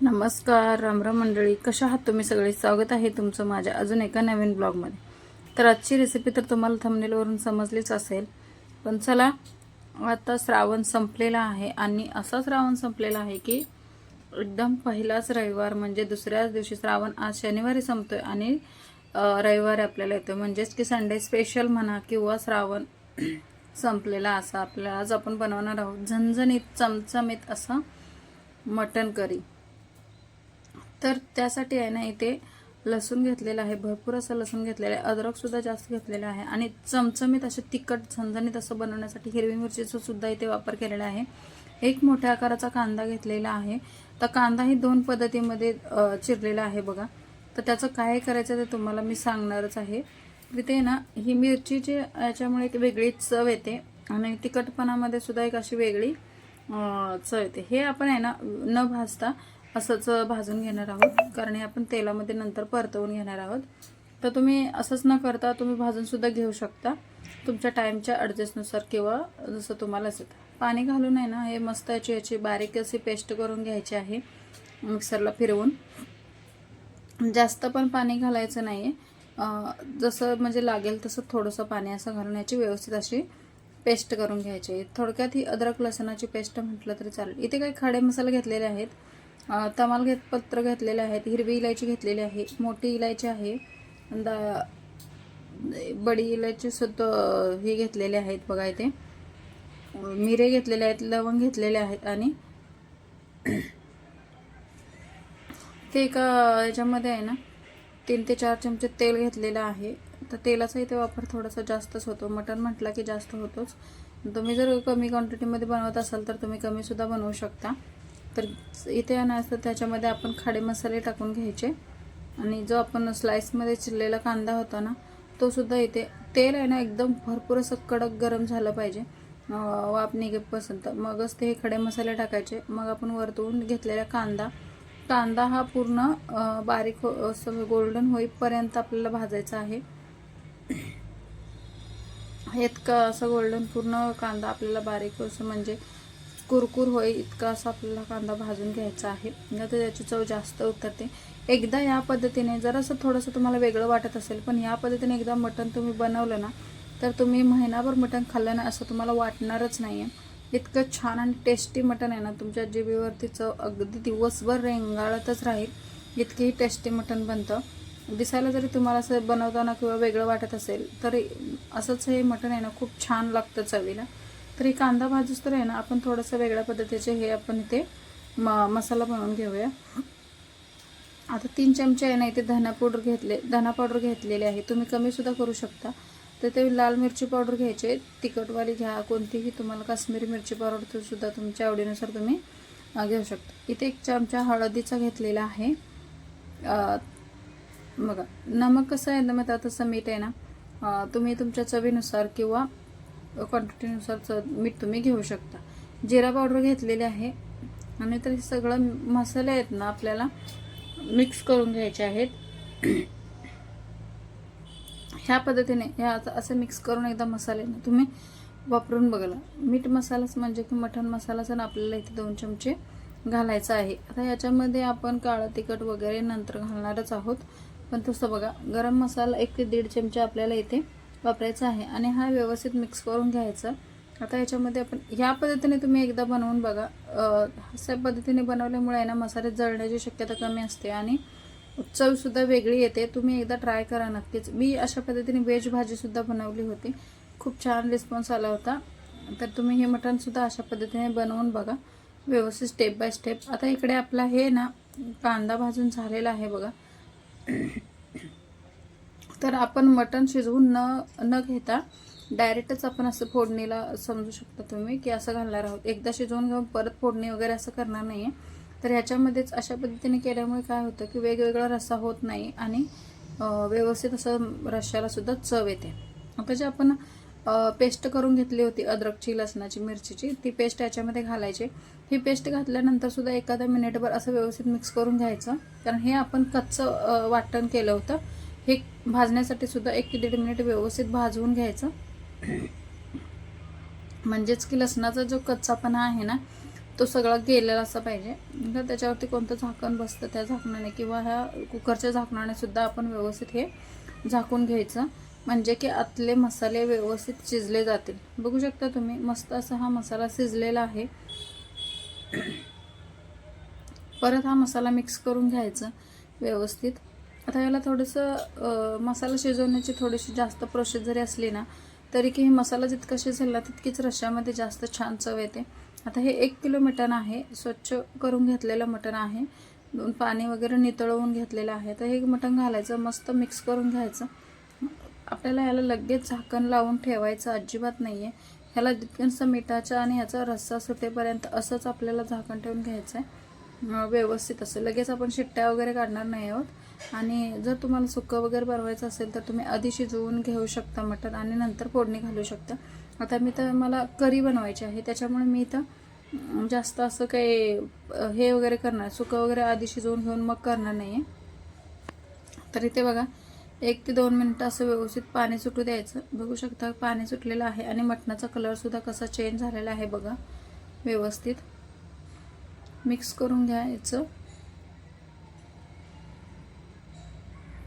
नमस्कार रामराम मंडळी. कशा आहात तुम्ही सगळे? स्वागत आहे तुमचं माझ्या अजून एका नवीन ब्लॉगमध्ये. तर आजची रेसिपी तर तुम्हाला थंबनेलवरून समजलीच असेल. पण चला आता श्रावण संपलेला आहे आणि असा श्रावण संपलेला आहे की एकदम पहिलाच रविवार म्हणजे दुसऱ्याच दिवशी श्रावण आज शनिवारी संपतोय आणि रविवारी आपल्याला येतो म्हणजेच की संडे स्पेशल म्हणा किंवा श्रावण संपलेला असा आपल्याला आज आपण बनवणार आहोत. झणझणीत चमचमीत असं मटण करी तर त्यासाठी आहे ना इथे लसूण घेतलेलं आहे भरपूर असं लसूण घेतलेलं आहे अद्रकसुद्धा जास्त घेतलेलं आहे आणि चमचमीत असे तिखट झणझणीत असं बनवण्यासाठी हिरवी मिरचीचा सुद्धा इथे वापर केलेला आहे. एक मोठ्या आकाराचा कांदा घेतलेला आहे. तर कांदाही दोन पद्धतीमध्ये चिरलेला आहे बघा. तर त्याचं काय करायचं ते तुम्हाला मी सांगणारच आहे. तिथे ना ही मिरचीची याच्यामुळे एक वेगळी चव येते आणि तिखटपणामध्ये सुद्धा एक अशी वेगळी चव येते. हे आपण आहे ना न भाजता असंच भाजून घेणार आहोत. कारण हे आपण तेलामध्ये नंतर परतवून घेणार आहोत. तर तुम्ही असंच न करता तुम्ही भाजूनसुद्धा घेऊ शकता. तुमच्या टाईमच्या ॲडजस्टनुसार किंवा जसं तुम्हाला असेल. पाणी घालून आहे ना हे मस्त याची याची बारीक अशी पेस्ट करून घ्यायची आहे मिक्सरला फिरवून. जास्त पण पाणी घालायचं नाही आहे जसं म्हणजे लागेल तसं थोडंसं पाणी असं घालून याची व्यवस्थित अशी पेस्ट करून घ्यायची. आहे थोडक्यात ही अद्रक लसणाची पेस्ट म्हटलं तरी चालेल. इथे काही खडे मसाले घेतलेले आहेत. तमाल घेत पत्र घेतलेले आहेत हिरवी इलायची घेतलेली आहे मोठी इलायची आहे दा बडी इलायची सुद्धा हे घेतलेले आहेत बघा इथे. मिरे घेतलेले आहेत लवंग घेतलेले आहेत आणि ते एका याच्यामध्ये आहे ना तीन ते चार चमचे तेल घेतलेलं आहे. तर तेलाचा इथे वापर थोडासा जास्तच होतो. मटण म्हटलं की जास्त होतोच. तुम्ही जर कमी क्वांटिटीमध्ये बनवत असाल तर तुम्ही कमीसुद्धा बनवू शकता. तर इथे आणा असतं त्याच्यामध्ये आपण खडे मसाले टाकून घ्यायचे. आणि जो आपण स्लाईसमध्ये चिरलेला कांदा होता ना तो सुद्धा इथे तेल आहे ना एकदम भरपूर असं कडक गरम झालं पाहिजे. वाप निघेपर्यंत. मगच ते हे खडे मसाले टाकायचे. मग आपण वरतून घेतलेला कांदा. कांदा हा पूर्ण बारीक हो असं गोल्डन होईपर्यंत आपल्याला भाजायचा आहे. इतका असं गोल्डन पूर्ण कांदा आपल्याला बारीक असं म्हणजे कुरकुर होई इतका असा आपल्याला कांदा भाजून घ्यायचा आहे. तर त्याची चव जास्त उतरते. एकदा या पद्धतीने जरासं थोडंसं तुम्हाला वेगळं वाटत असेल पण या पद्धतीने एकदा मटण तुम्ही बनवलं ना तर तुम्ही महिनाभर मटण खाल्लं ना असं तुम्हाला वाटणारच नाही आहे इतकं छान आणि टेस्टी मटण आहे ना तुमच्या जिबीवरती चव अगदी दिवसभर रेंगाळतच राहील. इतकीही टेस्टी मटण बनतं. दिसायला जरी तुम्हाला असं बनवताना किंवा वेगळं वाटत असेल तरी असंच हे मटण आहे ना खूप छान लागतं चवीला. तरी कांदा भाजूस तर आहे ना आपण थोडंसं वेगळ्या पद्धतीचे हे आपण इथे म मसाला बनवून घेऊया. आता तीन चमचे आहे ना इथे धना पावडर घेतले धना पावडर घेतलेली आहे. तुम्ही कमीसुद्धा करू शकता. तर ते लाल मिरची पावडर घ्यायचे. तिखटवाली घ्या कोणतीही तुम्हाला काश्मीरी मिरची पावडर सुद्धा तुमच्या आवडीनुसार तुम्ही घेऊ शकता. इथे एक चमचा हळदीचा घेतलेला आहे. बघा नमक कसं आहे ना मग तसं मीठ आहे ना तुम्ही तुमच्या चवीनुसार किंवा क्वांटिटीनुसार च मीठ तुम्ही घेऊ शकता. जिरा पावडर घेतलेले आहे. आणि तर हे सगळं मसाले आहेत ना आपल्याला मिक्स करून घ्यायचे आहेत. ह्या पद्धतीने ह्या आता असं मिक्स करून एकदा मसाले ना तुम्ही वापरून बघायला मीठ मसालाच म्हणजे की मटण मसालाच आणि आपल्याला इथे दोन चमचे घालायचा आहे. आता याच्यामध्ये आपण काळं तिखट वगैरे नंतर घालणारच आहोत. पण तसं बघा गरम मसाला एक ते दीड चमचे आपल्याला इथे वापरायचा आहे आणि हा व्यवस्थित मिक्स करून घ्यायचा. आता याच्यामध्ये आपण ह्या पद्धतीने तुम्ही एकदा बनवून बघा. अशा पद्धतीने बनवल्यामुळे ना मसाले जळण्याची शक्यता कमी असते आणि चवसुद्धा वेगळी येते. तुम्ही एकदा ट्राय करा नक्कीच. मी अशा पद्धतीने व्हेज भाजीसुद्धा बनवली होती. खूप छान रिस्पॉन्स आला होता. तर तुम्ही हे मटणसुद्धा अशा पद्धतीने बनवून बघा. व्यवस्थित स्टेप बाय स्टेप आता इकडे आपला हे ना कांदा भाजून झालेला आहे बघा. तर आपण मटण शिजवून न न घेता डायरेक्टच आपण असं फोडणीला समजू शकता तुम्ही की असं घालणार आहोत. एकदा शिजवून घेऊन परत फोडणी वगैरे असं करणार नाही आहे तर ह्याच्यामध्येच अशा पद्धतीने केल्यामुळे काय होतं की वेगवेगळा रस्सा होत नाही आणि व्यवस्थित असं रश्श्याला सुद्धा चव येते. आता जे आपण पेस्ट करून घेतली होती अद्रकची लसणाची मिरचीची ती पेस्ट याच्यामध्ये घालायची. ही पेस्ट घातल्यानंतर सुद्धा एखादा मिनिटभर असं व्यवस्थित मिक्स करून घ्यायचं. कारण हे आपण कच्चं वाटण केलं होतं. हे भाजण्यासाठी सुद्धा एक ते दीड मिनिट व्यवस्थित भाजवून घ्यायचं. म्हणजेच की लसणाचा जो कच्चापणा आहे ना तो सगळा गेलेला असा पाहिजे. तर त्याच्यावरती कोणतं झाकण बसतं त्या झाकणाने किंवा ह्या कुकरच्या झाकणाने सुद्धा आपण व्यवस्थित हे झाकून घ्यायचं. म्हणजे की आतले मसाले व्यवस्थित शिजले जातील. बघू शकता तुम्ही मस्त असा हा मसाला शिजलेला आहे. परत हा मसाला मिक्स करून घ्यायचा व्यवस्थित. आता याला थोडंसं मसाला शिजवण्याची थोडीशी जास्त प्रोसेस जरी असली ना तरी की हे मसाला जितका शिजला तितकीच रश्श्यामध्ये जास्त छान चव येते. आता हे एक किलो मटण आहे स्वच्छ करून घेतलेलं मटण आहे. दोन पाणी वगैरे नितळवून घेतलेलं आहे. तर हे मटण घालायचं मस्त मिक्स करून घ्यायचं. आपल्याला याला लगेच झाकण लावून ठेवायचं अजिबात नाही आहे ह्याला जितकंसं मिठाचा आणि ह्याचा रस्सा सुटेपर्यंत असंच आपल्याला झाकण ठेवून घ्यायचं आहे व्यवस्थित असं. लगेच आपण शिट्ट्या वगैरे काढणार नाही आहोत. आणि जर तुम्हाला सुकं वगैरे बनवायचं असेल तर तुम्ही आधी शिजवून घेऊ शकता मटण आणि नंतर फोडणी घालू शकता. आता मी तर मला करी बनवायची आहे त्याच्यामुळे मी इथं जास्त असं काही हे वगैरे करणार सुकं वगैरे आधी शिजवून घेऊन मग करणार नाही आहे तर इथे बघा एक ते दोन मिनटं असं व्यवस्थित पाणी सुटू द्यायचं. बघू शकता पाणी सुटलेलं आहे आणि मटणाचा कलरसुद्धा कसा चेंज झालेला आहे बघा व्यवस्थित. मिक्स करून घ्यायचं.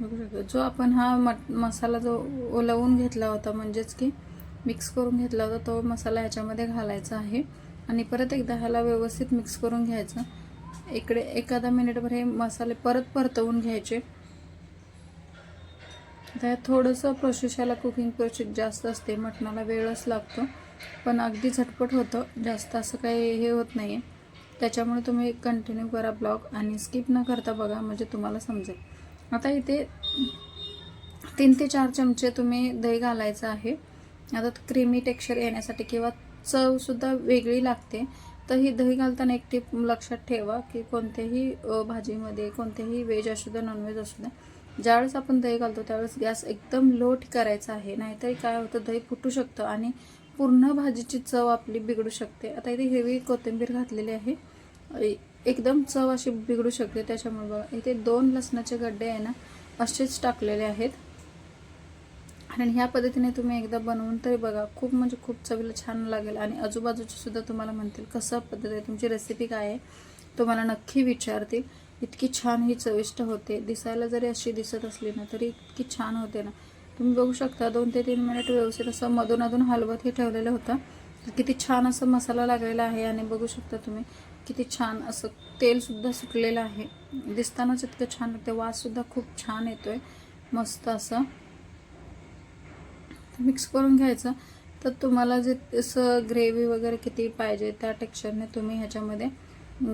बघू शकतो. जो आपण हा मट मसाला जो ओलवून घेतला होता म्हणजेच की मिक्स करून घेतला होता तो मसाला ह्याच्यामध्ये घालायचा आहे. आणि परत एकदा ह्याला व्यवस्थित मिक्स करून घ्यायचं. इकडे एखादा मिनिटभर हे मसाले परत परतवून घ्यायचे. त्यात थोडंसं प्रोसेस याला कुकिंग प्रोसेस जास्त असते मटणाला वेळच लागतो. पण अगदी झटपट होतं. जास्त असं काही हे होत नाही आहे त्याच्यामुळे तुम्ही कंटिन्यू करा ब्लॉग आणि स्किप न करता बघा म्हणजे तुम्हाला समजेल. आता इथे तीन ते चार चमचे तुम्ही दही घालायचं आहे. आता क्रीमी टेक्स्चर येण्यासाठी किंवा चवसुद्धा वेगळी लागते. तर ही दही घालताना एक टीप लक्षात ठेवा की कोणत्याही भाजीमध्ये कोणतेही व्हेज असू द्या नॉनव्हेज असू द्या ज्यावेळेस आपण दही घालतो त्यावेळेस गॅस एकदम लोट करायचा आहे. नाहीतरी काय होतं दही फुटू शकतं आणि पूर्ण भाजीची चव आपली बिघडू शकते. आता इथे हिरवी कोथिंबीर घातलेली आहे. एकदम चव अशी बिघडू शकते त्याच्यामुळे बघा. इथे दोन लसणाचे गड्डे आहे ना असेच टाकलेले आहेत. आणि ह्या पद्धतीने तुम्ही एकदा बनवून तरी बघा. खूप म्हणजे खूप चवीला छान लागेल. आणि आजूबाजूचे सुद्धा तुम्हाला म्हणतील कसं पद्धत आहे? तुमची रेसिपी काय आहे? तुम्हाला नक्की विचारतील. इतकी छान ही चविष्ट होते. दिसायला जरी अशी दिसत असली ना तरी इतकी छान होते ना. तुम्ही बघू शकता दोन ते तीन मिनिट व्यवस्थित असं मधून अधून हलवत हे ठेवलेलं होतं. किती छान असं मसाला लागलेला आहे आणि बघू शकता तुम्ही. किती छान असं तेलसुद्धा सुटलेलं आहे. दिसतानाच इतकं छान लागते वाससुद्धा खूप छान येतो आहे मस्त असं. मिक्स करून घ्यायचं. तर तुम्हाला जे असं ग्रेव्ही वगैरे किती पाहिजे त्या टेक्स्चरने तुम्ही ह्याच्यामध्ये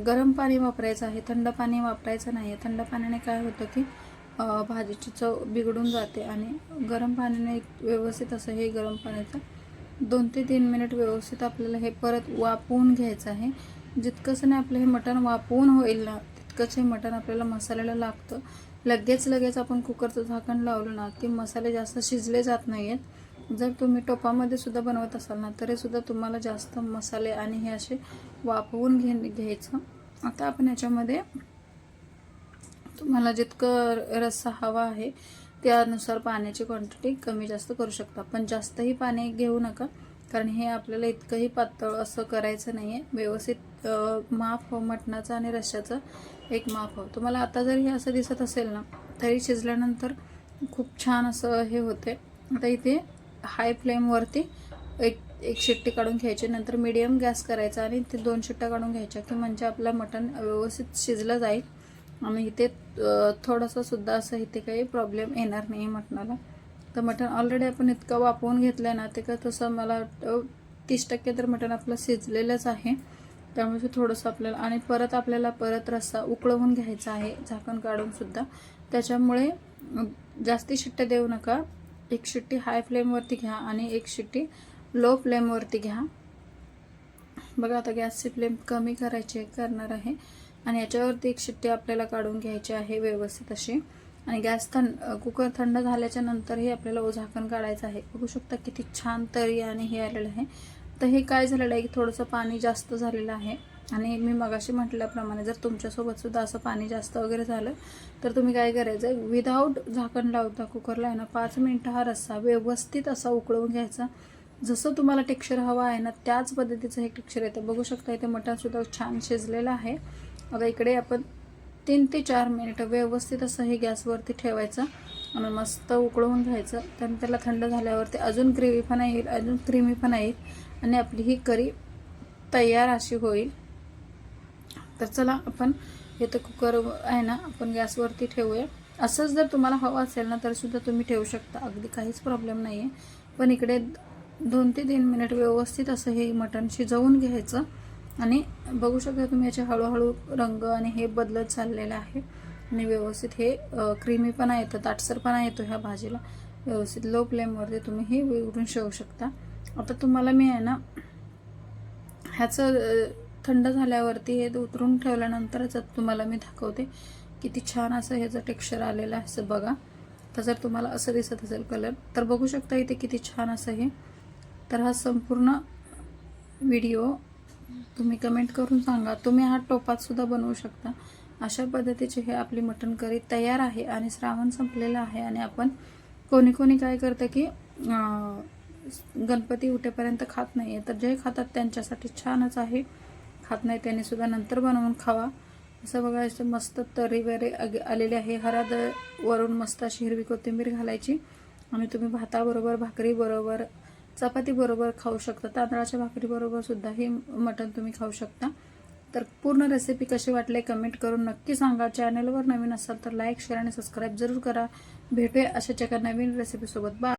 गरम पाणी वापरायचं आहे. थंड पाणी वापरायचं नाही. आहे थंड पाण्याने काय होतं की भाजीची चव बिघडून जाते आणि गरम पाण्याने एक व्यवस्थित असं हे गरम पाण्याचं दोन ते तीन मिनिट व्यवस्थित आपल्याला हे परत वापवून घ्यायचं आहे. जितकंसं नाही आपलं हे मटण वापवून होईल ना तितकंच हे मटण आपल्याला मसाल्याला लागतं. लगेच लगेच आपण कुकरचं झाकण लावलं ना की मसाले जास्त शिजले जात नाही आहेत जर तुम्ही टोपामध्ये सुद्धा बनवत असाल ना तरी सुद्धा तुम्हाला जास्त मसाले आणि हे असे वापवून घे घ्यायचं. आता आपण याच्यामध्ये तुम्हाला जितकं रस्सा हवा आहे त्यानुसार पाण्याची क्वांटिटी कमी जास्त करू शकता. पण जास्तही पाणी घेऊ नका. कारण हे आपल्याला इतकंही पातळ असं करायचं नाही आहे व्यवस्थित माफ माप हो मटणाचं आणि रश्श्याचं एक माप हो. तुम्हाला आता जर हे असं दिसत असेल ना तरी शिजल्यानंतर खूप छान असं हे होते. आता इथे हाय फ्लेमवरती एक एक शिट्टी काढून घ्यायची नंतर मीडियम गॅस करायचा आणि ते दोन शिट्ट्या काढून घ्यायच्या की म्हणजे आपलं मटण व्यवस्थित शिजलं जाईल. आणि इथे थोडंसं सुद्धा असं इथे काही प्रॉब्लेम येणार नाही मटणाला. तर मटण ऑलरेडी आपण इतकं वापरून घेतलं आहे ना ते का तसं मला तीस टक्के तर मटण आपलं शिजलेलंच आहे. त्यामुळे ते थोडंसं आपल्याला आणि परत आपल्याला परत रस्सा उकळवून घ्यायचा आहे झाकण काढूनसुद्धा त्याच्यामुळे जास्ती शिट्ट्या देऊ नका. एक शिट्टी हाय फ्लेमवरती घ्या आणि एक शिट्टी लो फ्लेमवरती घ्या. बघा आता गॅसची फ्लेम कमी करायची करणार आहे. आणि याच्यावरती एक शिट्टी आपल्याला काढून घ्यायची आहे व्यवस्थित अशी. आणि गॅस थंड कुकर थंड झाल्याच्या नंतरही आपल्याला झाकण काढायचं आहे. बघू शकता किती छान तरी आणि हे आलेलं आहे. तर हे काय झालेलं आहे की थोडंसं पाणी जास्त झालेलं आहे. आणि मी मगाशी म्हटल्याप्रमाणे जर तुमच्यासोबत सुद्धा असं पाणी जास्त वगैरे झालं तर तुम्ही काय करायचं विदाऊट झाकण लावता कुकरला आहे ना पाच मिनटं हा रस्सा व्यवस्थित असा उकळवून घ्यायचा. जसं तुम्हाला टेक्स्चर हवा आहे ना त्याच पद्धतीचं हे टेक्स्चर येतं. बघू शकता इथे मटणसुद्धा छान शिजलेलं आहे. आता इकडे आपण तीन ते चार मिनिटं व्यवस्थित असं हे गॅसवरती ठेवायचं आणि मस्त उकळवून घ्यायचं. त्यानंतर त्याला थंड झाल्यावरती अजून ग्रेव्हीपणा येईल अजून क्रीमीपणा येईल आणि आपली ही करी तयार अशी होईल. तर चला आपण हे तर कुकर आहे ना आपण गॅसवरती ठेवूया. असंच जर तुम्हाला हवं असेल ना तरीसुद्धा तुम्ही ठेवू शकता. अगदी काहीच प्रॉब्लेम नाही आहे पण इकडे दोन ते तीन मिनिट व्यवस्थित असं हे मटण शिजवून घ्यायचं. आणि बघू शकता तुम्ही याचे हळूहळू रंग आणि हे बदलत चाललेलं आहे. आणि व्यवस्थित हे क्रीमीपणा येतं ताटसरपणा येतो ह्या भाजीला. व्यवस्थित लो फ्लेमवरती तुम्ही हे उघडून शेवू शकता. आता तुम्हाला मी आहे ना ह्याचं थंड झाल्यावरती हे उतरून ठेवल्यानंतरच तुम्हाला मी दाखवते. किती छान असं ह्याचं टेक्स्चर आलेलं आहे असं बघा. तर जर तुम्हाला असं दिसत असेल कलर तर बघू शकता इथे किती छान असं हे. तर हा संपूर्ण व्हिडिओ तुम्ही कमेंट करून सांगा. तुम्ही हा टोपात सुद्धा बनवू शकता. अशा पद्धतीचे हे आपली मटण करी तयार आहे आणि श्रावण संपलेलं आहे आणि आपण कोणी कोणी काय करतं की गणपती उठेपर्यंत खात नाही आहे तर जे खातात त्यांच्यासाठी छानच आहे. खात नाही त्यांनी सुद्धा नंतर बनवून खावा. असं बघायचं मस्त तरी वगैरे अग- आलेले आहे. हराद वरून मस्त अशी हिरवी कोथिंबीर घालायची. आणि तुम्ही भाताबरोबर भाकरीबरोबर चपाती बरोबर खाऊ शकता. तांदळाच्या भाकरी बरोबर सुद्धा हे मटण तुम्ही खाऊ शकता. तर पूर्ण रेसिपी कशी वाटले कमेंट करून नक्की सांगा. चॅनलवर नवीन असाल तर लाईक शेअर आणि सबस्क्राईब जरूर करा. भेटूया अशाच एका नवीन रेसिपीसोबत बा